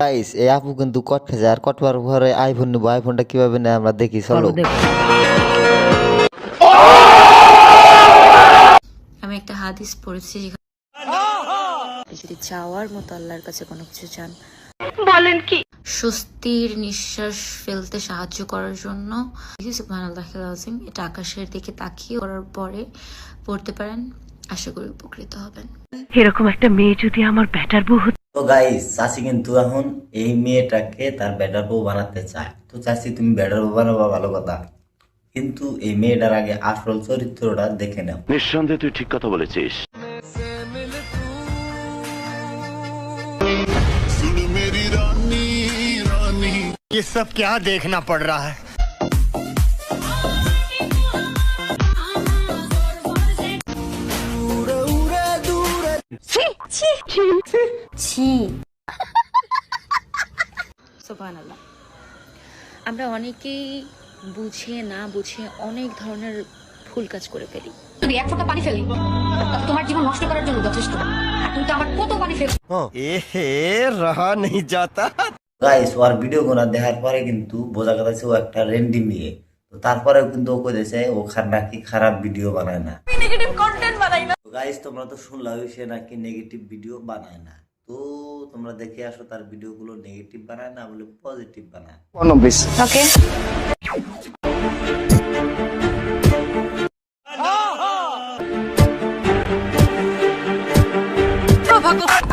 Guys এই আপু কিন্তু কট খেছে আর কটবার পরে আইফোন নেব। আইফোনটা কীভাবে নেয় আমরা দেখি চলো। আমি একটা হাদিস পড়েছি যদি চাওয়ার মতো আল্লাহর কাছে কোনো কিছু চান। বলেন কি? স্বস্তির নিঃশ্বাস ফেলতে সাহায্য করার জন্য এটা আকাশের দিকে তাকিয়ে করার পরে পড়তে পারেন। আশা করি উপকৃত হবেন। এরকম একটা মেয়ে যদি আমার ব্যাটার বউ তো গাইস চাষি কিন্তু এখন এই মেয়েটাকে তার ব্যাটার বউ বানাতে চায় তো চাষি তুমি ব্যাটার বউ বানাবা ভালো কথা কিন্তু এই মেয়েটার আগে আসল চরিত্রটা দেখে নাও নিঃসন্দেহে তুই ঠিক কথা বলেছিস ये सब क्या देखना पड़ रहा है Chi. Chi. Chi. Chi. সুবহানাল্লাহ আমরা অনেকেই বুঝে না বুঝে অনেক ধরনের কাজ করে ফেলি তুমি এক ফোঁটা পানি ফেলি তোমার জীবন নষ্ট করার জন্য যথেষ্ট আর তুমি তো আমার কত পানি এ রাহা নেই যাতা গাইস ওর ভিডিও দেখার পরে কিন্তু বোঝা গেছে ও একটা রেন্ডি মেয়ে তো তারপরেও কিন্তু ও কইতেছে ও নাকি খারাপ ভিডিও বানায় না গাইস তোমরা তো শুনলাম সে নাকি নেগেটিভ ভিডিও বানায় না। তো তোমরা দেখে আসো তার ভিডিও গুলো নেগেটিভ বানায় না বলে পজিটিভ বানায়। ওকে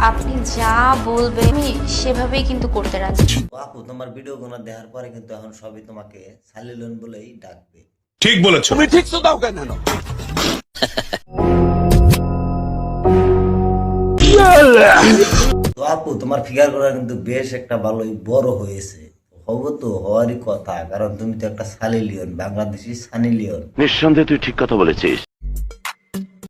আপনি যা বলবেন আমি সেভাবেই কিন্তু করতে রাজি। তো আপু তোমার ভিডিও গুলো দেখার পরে কিন্তু এখন সবই তোমাকে সালিলন বলেই ডাকবে। ঠিক বলেছ। তো আপু, তোমার ফিগার করা কিন্তু বেশ একটা ভালোই বড় হয়েছে। হব তো, হওয়ারই কথা, কারণ তুমি তো একটা Sunny Leone, Bangladeshi Sunny Leone. নিঃসন্দেহে তুই ঠিক কথা বলেছিস।